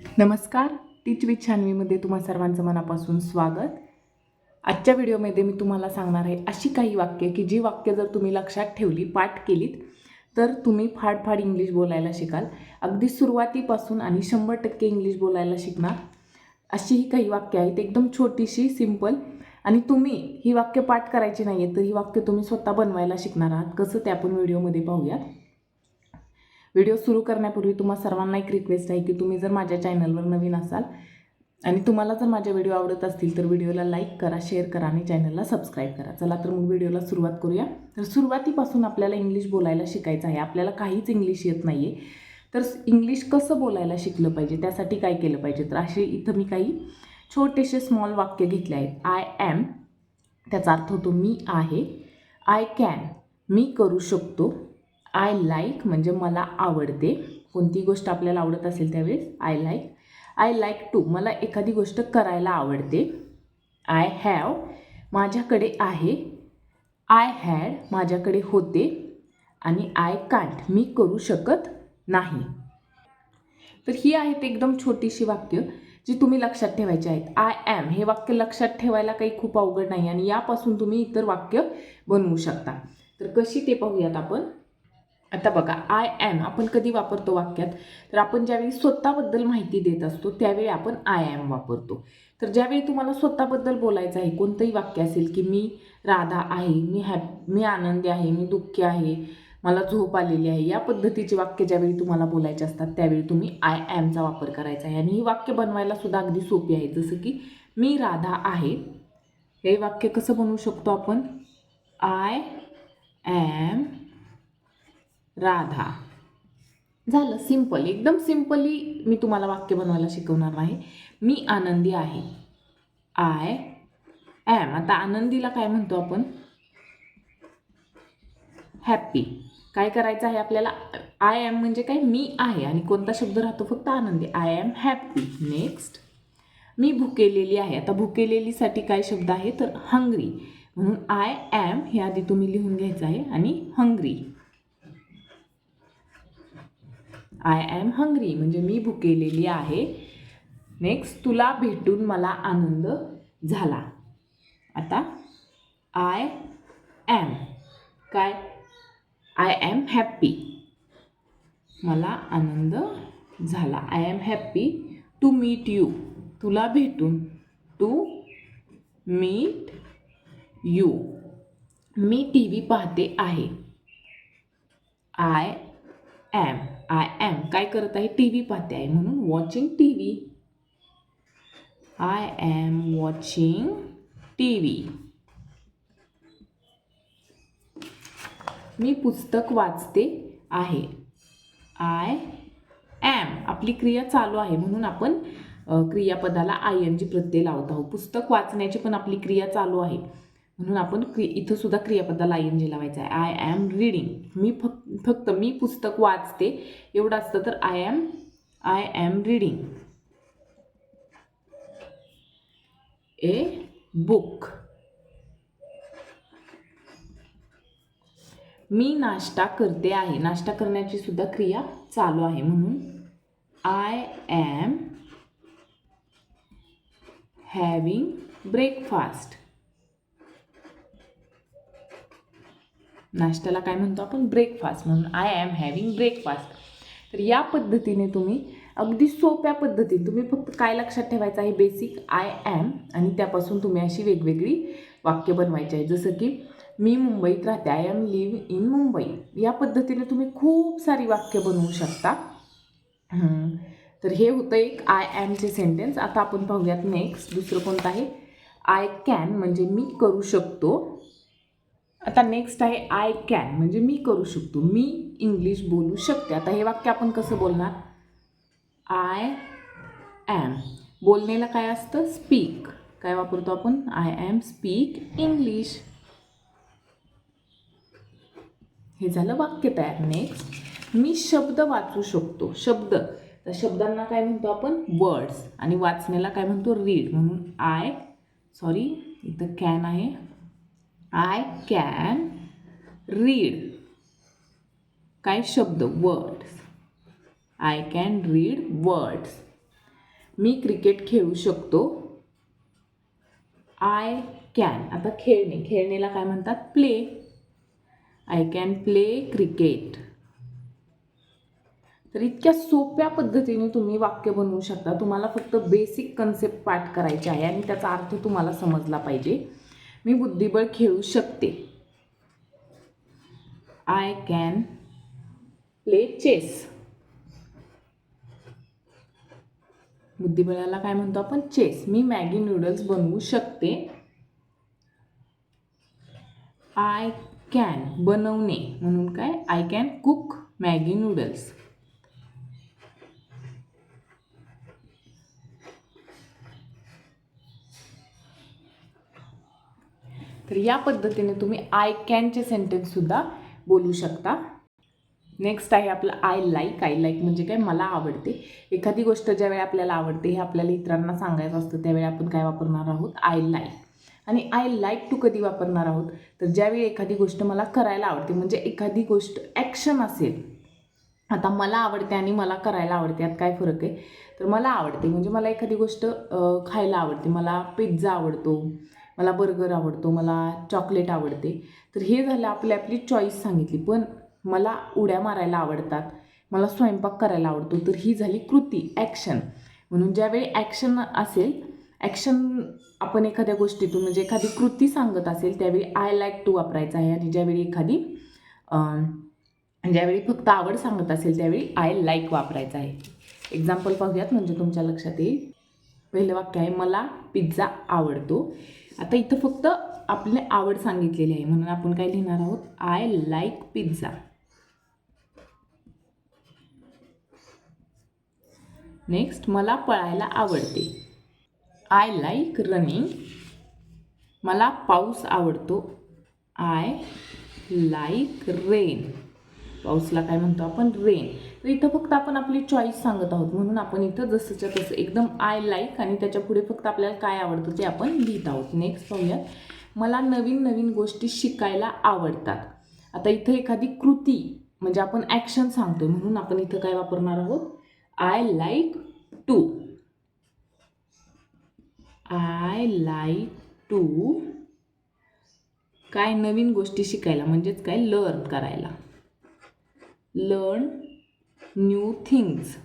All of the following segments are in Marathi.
नमस्कार टीच विथ छानवीमध्ये तुम्हा सर्वांचं मनापासून स्वागत. आजच्या व्हिडिओमध्ये मी तुम्हाला सांगणार आहे अशी काही वाक्य की जी वाक्य जर तुम्ही लक्षात ठेवली पाठ केलीत तर तुम्ही फाड फाड इंग्लिश बोलायला शिकाल. अगदी सुरुवातीपासून आणि शंभर टक्के इंग्लिश बोलायला शिकणार. अशी ही काही वाक्य आहेत एकदम छोटीशी सिंपल आणि तुम्ही ही वाक्य पाठ करायची नाही आहेत तर ही वाक्य तुम्ही स्वतः बनवायला शिकणार आहात. कसं ते आपण व्हिडिओमध्ये पाहूयात. व्हिडिओ सुरू करण्यापूर्वी तुम्हा सर्वांना एक रिक्वेस्ट आहे की तुम्ही जर माझ्या चॅनलवर नवीन असाल आणि तुम्हाला जर माझे व्हिडिओ आवडत असतील तर व्हिडिओला लाईक करा शेअर करा आणि चॅनलला सबस्क्राईब करा. चला तर मग व्हिडिओला सुरुवात करूया. तर सुरुवातीपासून आपल्याला इंग्लिश बोलायला शिकायचं आहे. आपल्याला काहीच इंग्लिश येत नाही आहे तर इंग्लिश कसं बोलायला शिकलं पाहिजे त्यासाठी काय केलं पाहिजे? तर असे इथं मी काही छोटेसे स्मॉल वाक्य घेतले आहेत. आय ॲम त्याचा अर्थ होतो मी आहे. आय कॅन मी करू शकतो. आय लाईक म्हणजे मला आवडते. कोणती गोष्ट आपल्याला आवडत असेल त्यावेळेस I like I like to मला एखादी गोष्ट करायला आवडते. आय हॅव माझ्याकडे आहे. आय हॅड माझ्याकडे होते. आणि आय कांट मी करू शकत नाही. तर ही आहेत एकदम छोटीशी वाक्य जी तुम्ही लक्षात ठेवायची आहेत. आय ॲम हे वाक्य लक्षात ठेवायला काही खूप अवघड नाही आणि यापासून तुम्ही इतर वाक्य बनवू शकता. तर कशी ते पाहूयात आपण? आता बघा आय ॲम आपण कधी वापरतो वाक्यात? तर आपण ज्यावेळी स्वतःबद्दल माहिती देत असतो त्यावेळी आपण आय ॲम वापरतो. तर ज्यावेळी तुम्हाला स्वतःबद्दल बोलायचं आहे कोणतंही वाक्य असेल की मी राधा आहे मी हॅप मी आनंदी आहे मी दुःखी आहे मला झोप आलेली आहे या पद्धतीचे वाक्य ज्यावेळी तुम्हाला बोलायचे असतात त्यावेळी तुम्ही आय ॲमचा वापर करायचा आहे. आणि ही वाक्य बनवायला सुद्धा अगदी सोपी आहे जसं की मी राधा आहे. हे वाक्य कसं बनवू शकतो आपण? I am Radha. झालं सिंपल एकदम सिम्पली मी तुम्हाला वाक्य बनवायला शिकवणार नाही मी आनंदी आहे. आय ॲम आता आनंदीला काय म्हणतो आपण? हॅप्पी काय करायचं आहे आपल्याला? आय ॲम म्हणजे काय? मी आहे. आणि कोणता शब्द राहतो? फक्त आनंदी. आय ॲम हॅप्पी नेक्स्ट मी भुकेलेली आहे. आता भुकेलेलीसाठी काय शब्द आहे? तर हंग्री म्हणून आय ॲम हे आधी तुम्ही लिहून घ्यायचं आहे. आणि हंग्री आय ॲम हंग्री म्हणजे मी भुकेलेली आहे. नेक्स्ट तुला भेटून मला आनंद झाला. आता आय ॲम काय? आय ॲम हॅप्पी मला आनंद झाला. I am happy to meet you तुला भेटून टू मीट यू मी टी व्ही पाहते आहे. आय ॲम आय ॲम काय करत आहे? टी व्ही पाहते आहे म्हणून watching T V. I am watching T V. मी पुस्तक वाचते आहे. आय ॲम आपली क्रिया चालू आहे म्हणून आपण क्रियापदाला आय एन जी प्रत्यय लावत आहोत. पुस्तक वाचण्याची पण आपली क्रिया चालू आहे. म्हणून आपण क्रि इथं सुद्धा क्रियापदाला आय एन जी लावायचं आहे. आय ॲम रीडिंग मी फक्त फक्त मी पुस्तक वाचते. एवढं असतं तर I am I am reading a book मी नाश्ता करते आहे. नाश्ता करण्याची सुद्धा क्रिया चालू आहे. म्हणून आय ॲम हॅविंग ब्रेकफास्ट नाश्त्याला काय म्हणतो आपण? ब्रेकफास्ट म्हणून. आय ॲम हॅविंग ब्रेकफास्ट तर या पद्धतीने तुम्ही अगदी सोप्या पद्धतीने तुम्ही फक्त काय लक्षात ठेवायचं आहे? बेसिक आय ॲम आणि त्यापासून तुम्ही अशी वेगवेगळी वाक्य बनवायची आहे. जसं की मी मुंबईत राहते. I am live in Mumbai. या पद्धतीने तुम्ही खूप सारी वाक्य बनवू शकता. तर हे होतं एक आय ॲमचे सेंटेन्स आता आपण पाहूयात नेक्स्ट दुसरं कोणतं आहे? आय कॅन म्हणजे मी करू शकतो. आता नेक्स्ट आहे आय कॅन म्हणजे मी करू शकतो. मी इंग्लिश बोलू शकते. आता हे वाक्य आपण कसं बोलणार? आय ॲम बोलण्याला काय असतं? स्पीक काय वापरतो आपण? आय ॲम स्पीक इंग्लिश हे झालं वाक्य तयार. नेक्स्ट मी शब्द वाचू शकतो. शब्द. तर शब्दांना काय म्हणतो आपण? वर्ड्स आणि वाचण्याला काय म्हणतो? रीड म्हणून आय सॉरी इथं कॅन आहे. आय कॅन रीड काय शब्द words I can read words me cricket खेळू शकतो. आय कॅन आता खेळणे. खेळणेला काय म्हणतात? Play I can play cricket तर इतक्या सोप्या पद्धतीने तुम्ही वाक्य बनवू शकता. तुम्हाला फक्त बेसिक कन्सेप्ट पाठ करायचे आहे आणि त्याचा अर्थ तुम्हाला समजला पाहिजे. मी बुद्धिबळ खेळू शकते. आय कॅन प्ले चेस बुद्धिबळाला काय म्हणतो आपण? चेस मी मॅगी नूडल्स बनवू शकते. आय कॅन बनवणे. म्हणून काय? I can cook Maggi noodles तर या पद्धतीने तुम्ही आय कॅनचे सेंटेन्ससुद्धा बोलू शकता. नेक्स्ट आहे आपलं आय लाईक आय लाईक म्हणजे काय? मला आवडते. एखादी गोष्ट ज्यावेळी आपल्याला आवडते हे आपल्याला इतरांना सांगायचं असतं त्यावेळी आपण काय वापरणार आहोत? आय लाईक आणि आय लाईक टू कधी वापरणार आहोत? तर ज्यावेळी एखादी गोष्ट मला करायला आवडते म्हणजे एखादी गोष्ट ॲक्शन असेल आता मला आवडते आणि मला करायला आवडते यात काय फरक आहे? तर मला आवडते म्हणजे मला एखादी गोष्ट खायला आवडते मला पिझ्झा आवडतो मला बर्गर आवडतो मला चॉकलेट आवडते. तर हे झालं आपली आपली चॉईस सांगितली. पण मला उड्या मारायला आवडतात. मला स्वयंपाक करायला आवडतो. तर ही झाली कृती ॲक्शन म्हणून ज्यावेळी ॲक्शन असेल ॲक्शन आपण एखाद्या गोष्टीतून म्हणजे एखादी कृती सांगत असेल त्यावेळी आय लाईक टू वापरायचं आहे. आणि ज्यावेळी एखादी ज्यावेळी फक्त आवड सांगत असेल त्यावेळी आय लाईक वापरायचं आहे. एक्झाम्पल पाहूयात म्हणजे तुमच्या लक्षात येईल. पहिलं वाक्य आहे मला पिझ्झा आवडतो. आता इथं फक्त आपली आवड सांगितलेली आहे म्हणून आपण काय लिहिणार आहोत? आय लाईक पिझ्झा नेक्स्ट मला पळायला आवडते. आय लाईक रनिंग मला पाऊस आवडतो. आय लाईक रेन पाऊसला काय म्हणतो आपण? रेन तर इथं फक्त आपण आपली चॉईस सांगत आहोत. म्हणून आपण इथं जसंच्या तसं एकदम आय लाईक आणि त्याच्या पुढे फक्त आपल्याला काय आवडतं ते आपण लिहित आहोत. नेक्स्ट पाहूयात. मला नवीन नवीन गोष्टी शिकायला आवडतात. आता इथं एखादी कृती म्हणजे आपण ॲक्शन सांगतोय. म्हणून आपण इथं काय वापरणार आहोत? I like to I like to काय नवीन गोष्टी शिकायला म्हणजेच काय? लर्न करायला. लर्न न्यू थिंग्स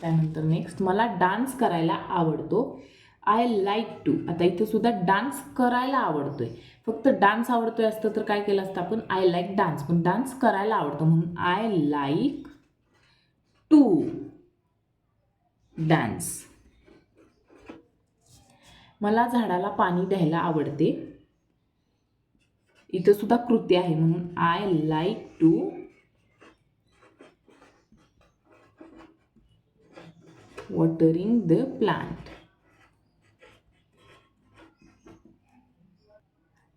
त्यानंतर नेक्स्ट मला डान्स करायला आवडतो. आय लाईक टू आता इथे सुद्धा डान्स करायला आवडतोय. फक्त डान्स आवडतोय असतं तर काय केलं असतं आपण? आय लाईक डान्स पण डान्स करायला आवडतो. म्हणून आय लाईक टू डान्स मला झाडाला पाणी द्यायला आवडते. इथं सुद्धा कृती आहे. म्हणून I like to watering the plant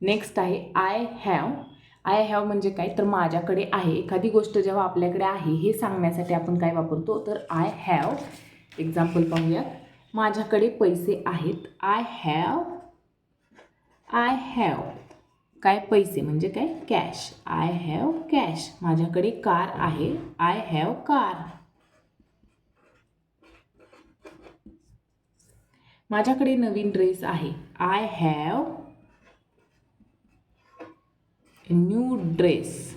next आहे आय हॅव आय हॅव म्हणजे काय? तर माझ्याकडे आहे. एखादी गोष्ट जेव्हा आपल्याकडे आहे हे सांगण्यासाठी आपण काय वापरतो? तर आय हॅव एक्झाम्पल पाहूया. माझ्याकडे पैसे आहेत. आय हॅव आय हॅव काय पैसे? म्हणजे काय? कॅश आय हॅव कॅश माझ्याकडे कार आहे. आय हॅव कार माझ्याकडे नवीन ड्रेस आहे. आय हॅव न्यू ड्रेस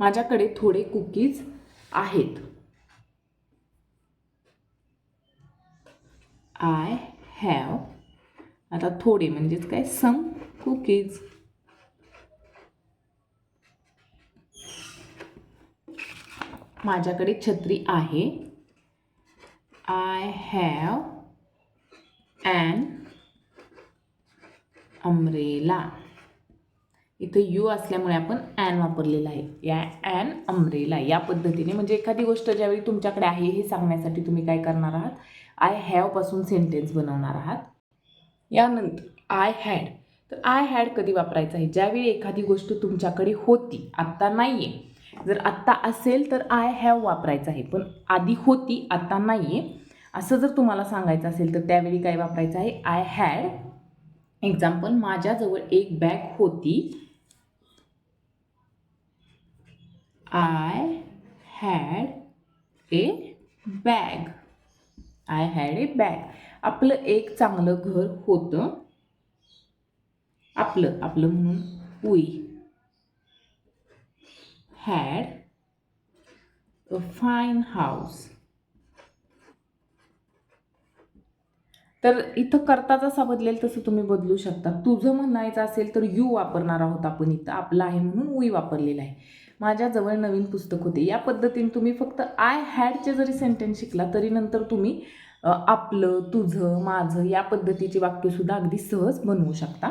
माझ्याकडे थोडे कुकीज आहेत. आय हॅव आता थोडे म्हणजेच काय? Some cookies. माझ्याकडे छत्री आहे. आय हॅव ॲन अम्ब्रेला इथं यू असल्यामुळे आपण ॲन वापरलेला आहे. या ॲन अम्ब्रेला या पद्धतीने म्हणजे एखादी गोष्ट ज्यावेळी तुमच्याकडे आहे हे सांगण्यासाठी तुम्ही काय करणार आहात? आय हॅवपासून सेंटेन्स बनवणार आहात. यानंतर आय हॅड तर आय हॅड कधी वापरायचं आहे? ज्यावेळी एखादी गोष्ट तुमच्याकडे होती आत्ता नाही आहे जर आत्ता असेल तर आय हॅव वापरायचं आहे. पण आधी होती आत्ता नाही आहे असं जर तुम्हाला सांगायचं असेल तर त्यावेळी काय वापरायचं आहे? आय हॅड एक्झाम्पल माझ्याजवळ एक बॅग होती. I had a bag I had a bag आपलं एक चांगलं घर होतं. आपलं आपलं म्हणून we had a fine house तर इथं करता जसा बदलेल तसं तुम्ही बदलू शकता. तुझं म्हणायचं असेल तर यू वापरणार आहोत आपण इथं. आपलं आहे म्हणून वी वापरलेलं आहे. माझ्याजवळ नवीन पुस्तक होते. या पद्धतीने तुम्ही फक्त आय हॅडचे जरी सेंटेन्स शिकला तरी नंतर तुम्ही आपलं तुझं माझं या पद्धतीची वाक्यसुद्धा अगदी सहज बनवू शकता.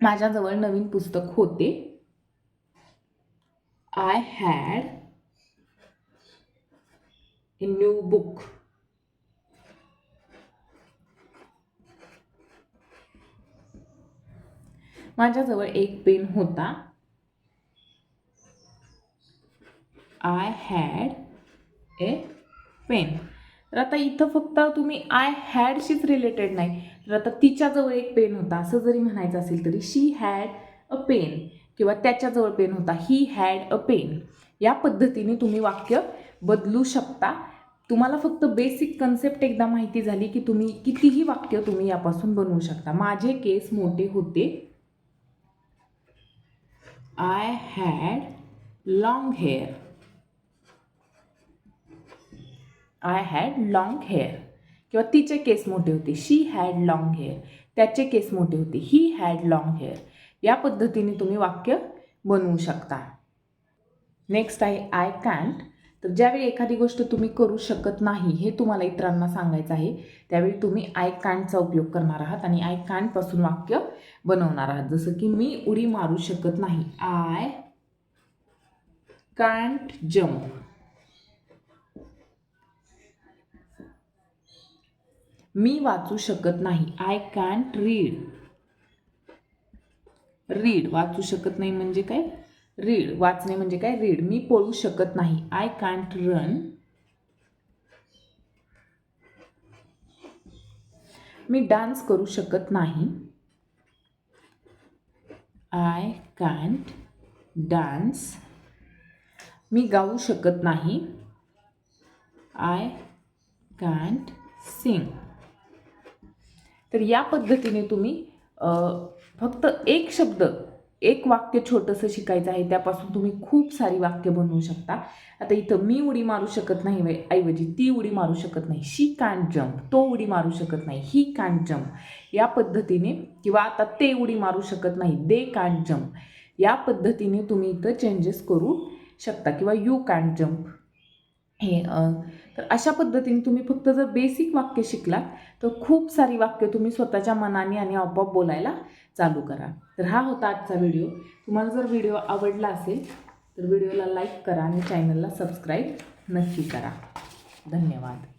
माझ्याजवळ नवीन पुस्तक होते. I had a new book माझ्याजवळ एक पेन होता. आय हॅड ए पेन तर आता इथं फक्त तुम्ही आय हॅडशीच रिलेटेड नाही. तर आता तिच्याजवळ एक पेन होता. असं जरी म्हणायचं असेल तरी शी हॅड अ पेन किंवा त्याच्याजवळ पेन होता. ही हॅड अ पेन या पद्धतीने तुम्ही वाक्य बदलू शकता. तुम्हाला फक्त बेसिक कन्सेप्ट एकदा माहिती झाली की तुम्ही कितीही वाक्य तुम्ही यापासून बनवू शकता. माझे केस मोठे होते. I had long hair I had long hair किंवा तिचे केस मोठे होते. शी हॅड लॉंग हेअर त्याचे केस मोठे होते. ही हॅड लॉंग हेअर या पद्धतीने तुम्ही वाक्य बनवू शकता. नेक्स्ट आहे आय कॅन्ट तर ज्यावेळी एखादी गोष्ट तुम्ही करू शकत नाही हे तुम्हाला इतरांना सांगायचं आहे. त्यावेळी तुम्ही आय कॅन्टचा उपयोग करणार आहात आणि आय कॅन्टपासून वाक्य बनवणार आहात. जसं की मी उडी मारू शकत नाही. आय कॅन्ट जम्प मी वाचू शकत नाही. आय कॅन्ट रीड रीड वाचू शकत नाही म्हणजे काय? रीड वाचणे म्हणजे काय? रीड मी पळू शकत नाही. आय कॅन्ट रन मी डान्स करू शकत नाही. आय कॅन्ट डान्स मी गाऊ शकत नाही. आय कॅन्ट सिंग तर या पद्धतीने तुम्ही फक्त एक शब्द एक वाक्य छोटंसं शिकायचं आहे त्यापासून तुम्ही खूप सारी वाक्य बनवू शकता. आता इथं मी उडी मारू शकत नाही वै- ऐवजी ती उडी मारू शकत नाही. शी कॅन्ट जम्प तो उडी मारू शकत नाही. ही कॅन्ट जम्प या पद्धतीने किंवा आता ते उडी मारू शकत नाही. दे कॅन्ट जम्प या पद्धतीने तुम्ही इथं चेंजेस करू शकता किंवा यू कॅन्ट जम्प हे तर अशा पद्धतीने तुम्ही फक्त जर बेसिक वाक्य शिकलात तर खूप सारी वाक्य तुम्ही स्वतःच्या मनाने आणि आपोआप बोलायला चालू करा. तर हा होता आजचा व्हिडिओ तुम्हाला जर व्हिडिओ आवडला असेल तर व्हिडिओला लाईक करा आणि चॅनलला सबस्क्राईब नक्की करा. धन्यवाद.